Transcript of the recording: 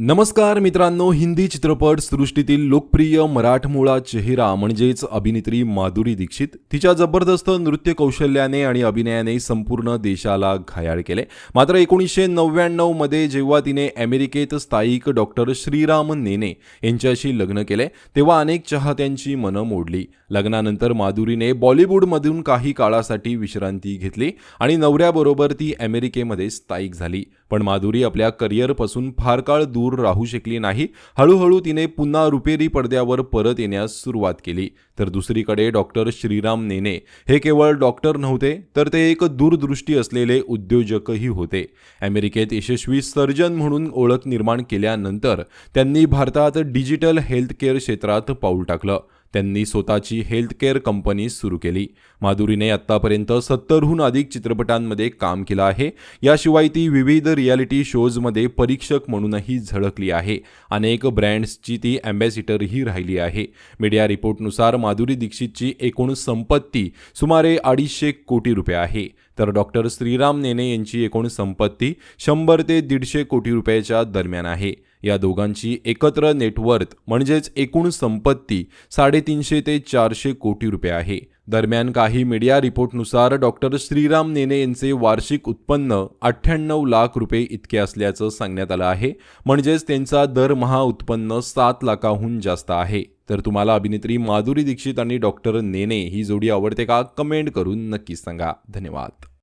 नमस्कार मित्रांनो हिंदी चित्रपट सृष्टीतील लोकप्रिय मराठमोळा चेहरा म्हणजेच अभिनेत्री माधुरी दीक्षित तिच्या जबरदस्त नृत्य कौशल्याने आणि अभिनयाने संपूर्ण देशाला घायाळ केले. मात्र एकोणीसशे नव्याण्णवमध्ये जेव्हा तिने अमेरिकेत स्थायिक डॉक्टर श्रीराम नेने यांच्याशी लग्न केले तेव्हा अनेक चाहत्यांची मनं मोडली. लग्नानंतर माधुरीने बॉलिवूडमधून काही काळासाठी विश्रांती घेतली आणि नवऱ्याबरोबर ती अमेरिकेमध्ये स्थायिक झाली. पण माधुरी आपल्या करिअरपासून फार काळ दूर राहू शकली नाही. हळूहळू तिने पुन्हा रुपेरी पडद्यावर परत येण्यास सुरुवात केली. तर दुसरीकडे डॉक्टर श्रीराम नेने हे केवळ डॉक्टर नव्हते तर ते एक दूरदृष्टी असलेले उद्योजकही होते. अमेरिकेत यशस्वी सर्जन म्हणून ओळख निर्माण केल्यानंतर त्यांनी भारतात डिजिटल हेल्थकेअर क्षेत्रात पाऊल टाकलं. त्यांनी स्वतःची हेल्थकेअर कंपनी सुरू केली. माधुरीने आत्तापर्यंत सत्तरहून अधिक चित्रपटांमध्ये काम केलं आहे. याशिवाय ती विविध रियालिटी शोजमध्ये परीक्षक म्हणूनही झळकली आहे. अनेक ब्रँड्सची ती अँबॅसिडरही राहिली आहे. मीडिया रिपोर्टनुसार माधुरी दीक्षितची एकूण संपत्ती सुमारे अडीचशे कोटी रुपये आहे. तर डॉक्टर श्रीराम नेने यांची एकूण संपत्ती शंभर ते दीडशे कोटी रुपयाच्या दरम्यान आहे. या दोघांची एकत्र नेटवर्थ म्हणजेच एकूण संपत्ती साडेतीनशे ते चारशे कोटी रुपये आहे. दरम्यान काही मीडिया रिपोर्टनुसार डॉक्टर श्रीराम नेने यांचे वार्षिक उत्पन्न अठ्ठ्याण्णव लाख रुपये इतके असल्याचं सांगण्यात आलं आहे. म्हणजेच त्यांचा दरमहा उत्पन्न सात लाखाहून जास्त आहे. तर तुम्हाला अभिनेत्री माधुरी दीक्षित आणि डॉक्टर नेने ही जोडी आवडते का? कमेंट करून नक्की सांगा. धन्यवाद.